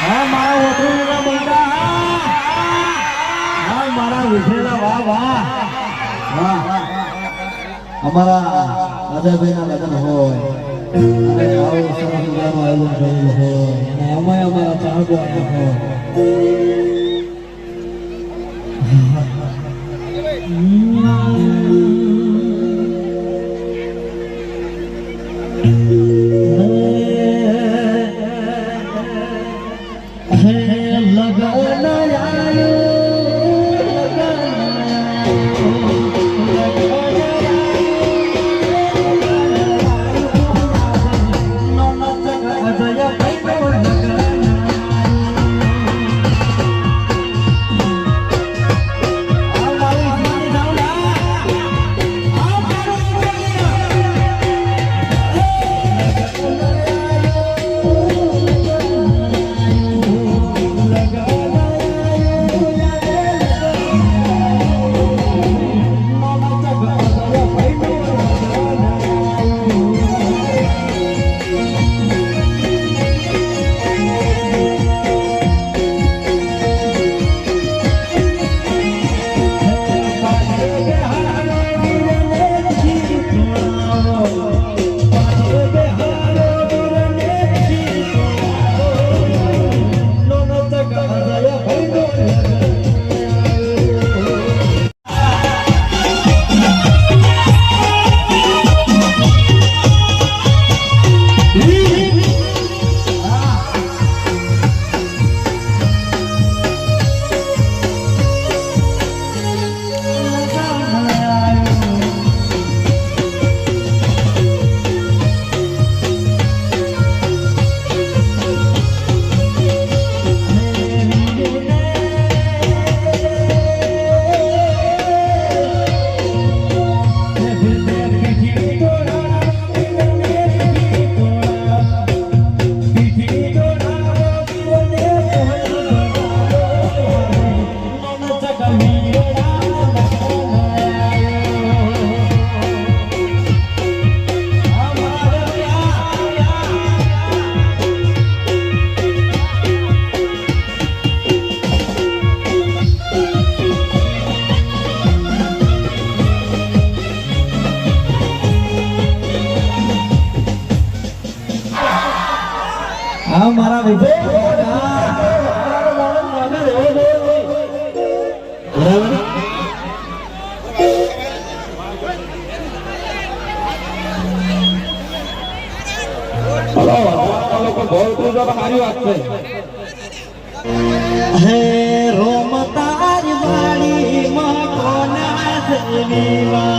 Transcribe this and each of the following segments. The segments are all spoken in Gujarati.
હા મારા વતનીના બંદા હા મારા વિઠેલા વાહ વાહ. વાહ અમારા અમારા ચાહકો હોય. હા મારા વાત હે રોમ તારી વાળી મકોના દેવીવા રોમ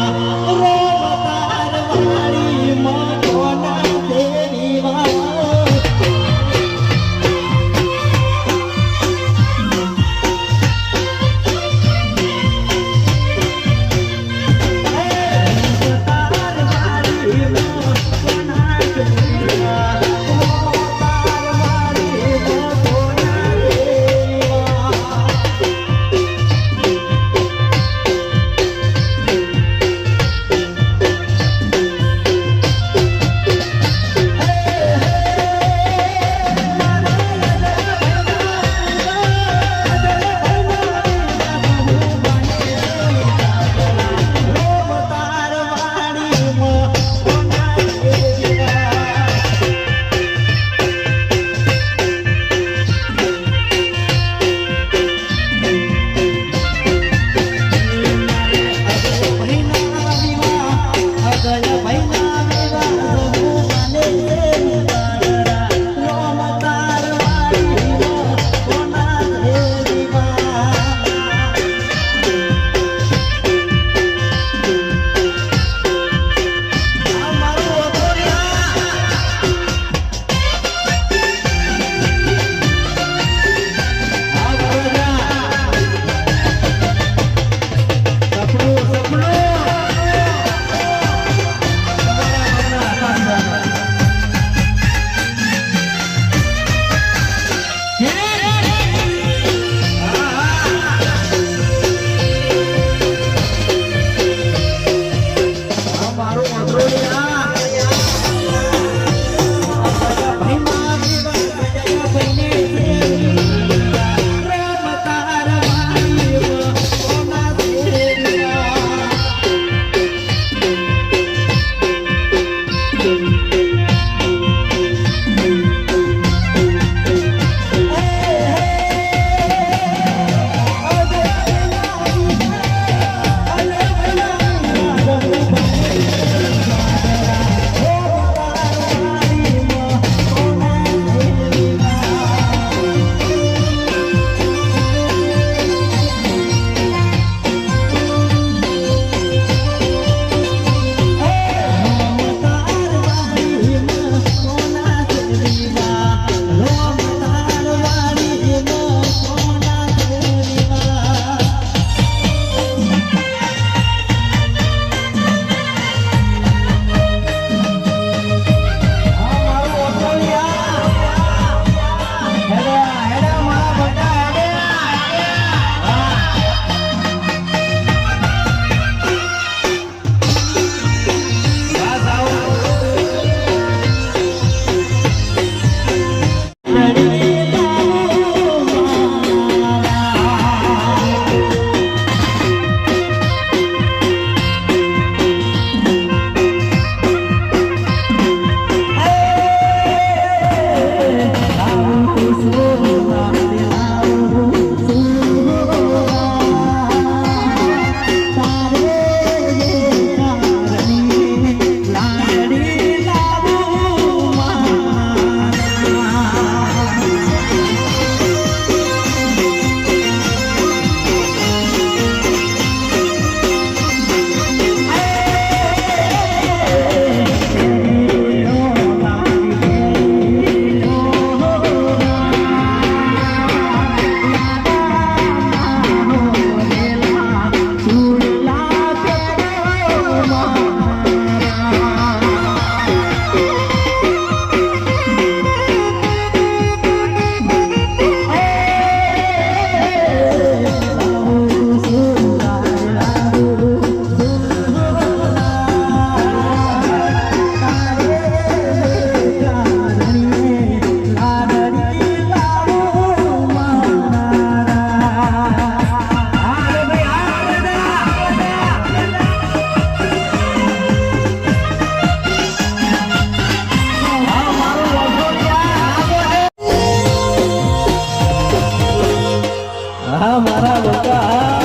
હા મારા બોકા.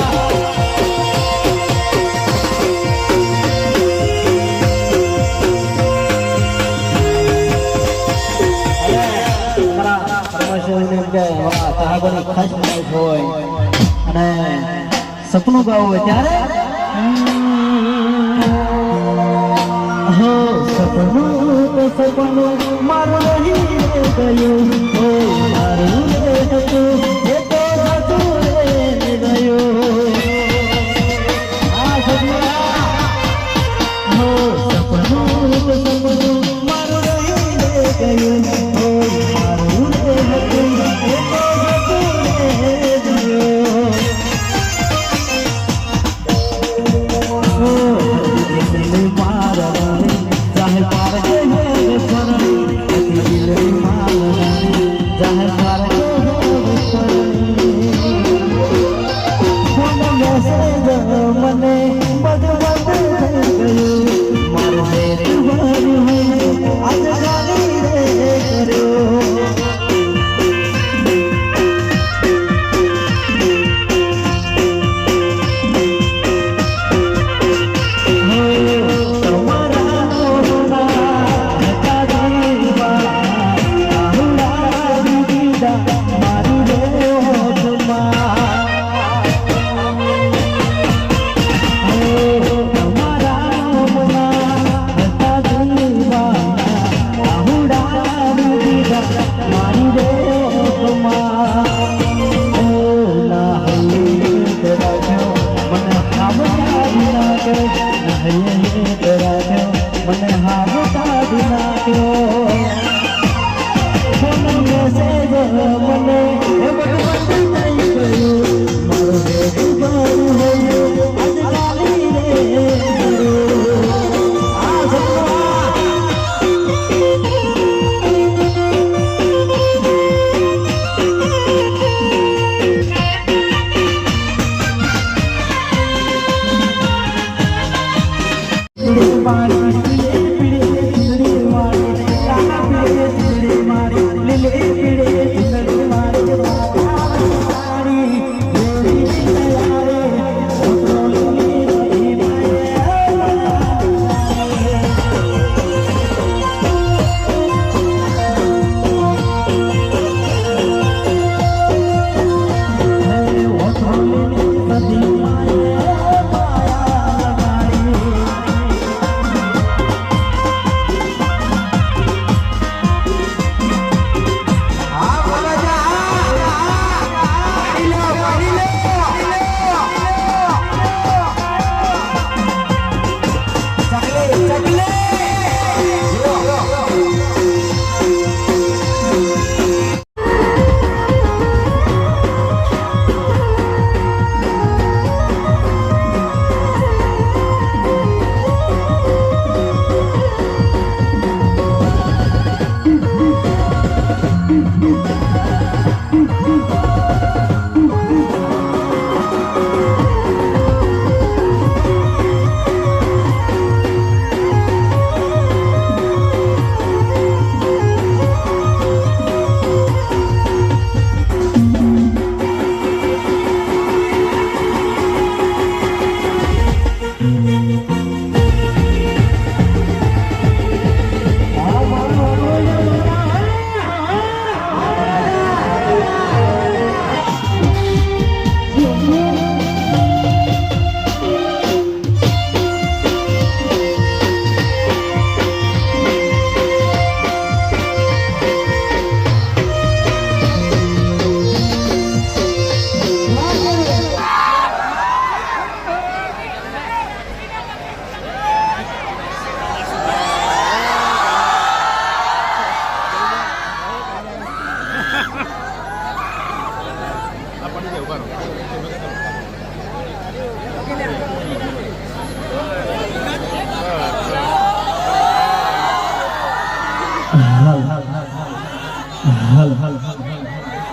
સાહેબોની હોય. અને સપનું ગાવું હોય ત્યારે? સપનું સપનું મારું ગયું. મારું રહી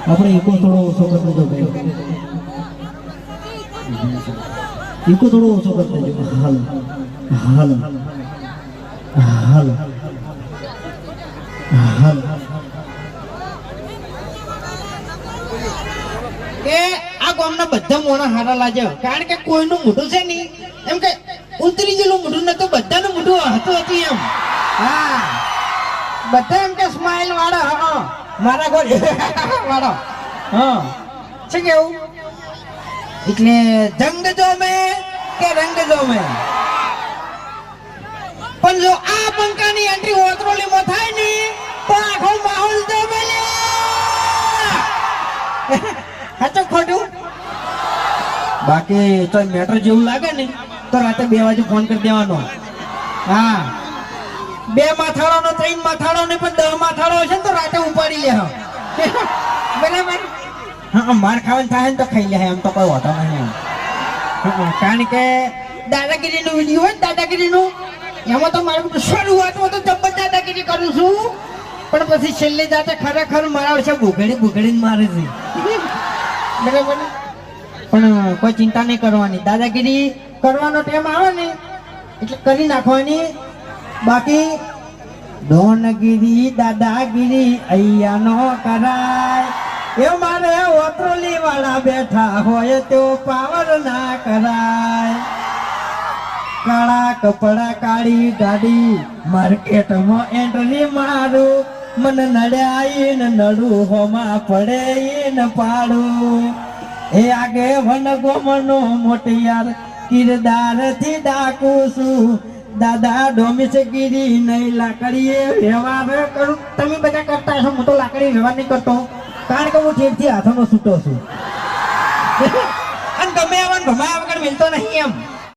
આપણે ઇકો થોડો ઓછો કરી દેજો ઇકો થોડો ઓછો કરી દેજો. હાલ હાલ હાલ હાલ. કે આ ગામના બધા મોણા હારા લાગે. કારણ કે કોઈનું મોઢું છે નહીં. એમ કે ઉતરી ગયેલું મોઢું નતું બધાનું મોઢું હતું હતું એમ. હા. બધા એમ કે સ્માઈલ વાળા હા. મારા ગોળ વાળો. હા. છે કેવું? એટલે જંગ જો મે કે રંગ જો મે પણ જો આ પંખાની એન્ટ્રી ઓતરોલીમાં થાય ને, તો આખો માહોલ જો મેલે સાચું ખોટું? બાકી તો મેટર જેવું લાગે ને, તો રાતે બે વાગે ફોન કરી દેવાનો. હા. બે માથાળો નો ત્રણ માથાળો ને પણ દસ માથાળો હશે ને તો રાતે ઉપાડી લે હા. બરાબર? હા માર ખાવાનું થાય ને તો ખાઈ લે એમ તો કોઈ હોતો નહીં કારણ કે દાદાગીરી નો વીડિયો હોય ને દાદાગીરી નું એમાં તો મારું શરૂઆતમાં તો જબ્બર દાદાગીરી કરું છું. પણ પછી છેલ્લે જાતે ખરેખર મારા છે બુઘડી બુઘડીને મારે છે. બરાબર? પણ કોઈ ચિંતા નહીં કરવાની. દાદાગીરી કરવાનો ટાઈમ આવે ને એટલે કરી નાખવાની. બાકી ડોનગીરી, દાદાગીરી અહીંયા નો કરાય. એ મારે ઓતરોલી વાળા બેઠા હોય તો પાવર ના કરાય. કાળા કપડા, કાળી ગાડી, માર્કેટમાં એન્ટ્રી મારું. મન નડ્યા ને નડું હોમાં પડે ને પાડું. એ આગે વન ગોમનો મોટિયાર કિરદારથી ડાકું છું. દાદા ડોમિસ ગીરી નહીં લાકડીએ વ્યવહાર કરું. તમે બધા કરતા હશો, હું તો લાકડી વ્યવહાર નહીં કરતો. કારણ કે હું ઠેરથી હાથોનો છૂટો છું. અને ગમે એવા ને ભમાયા વગર મિલતો નહીં એમ.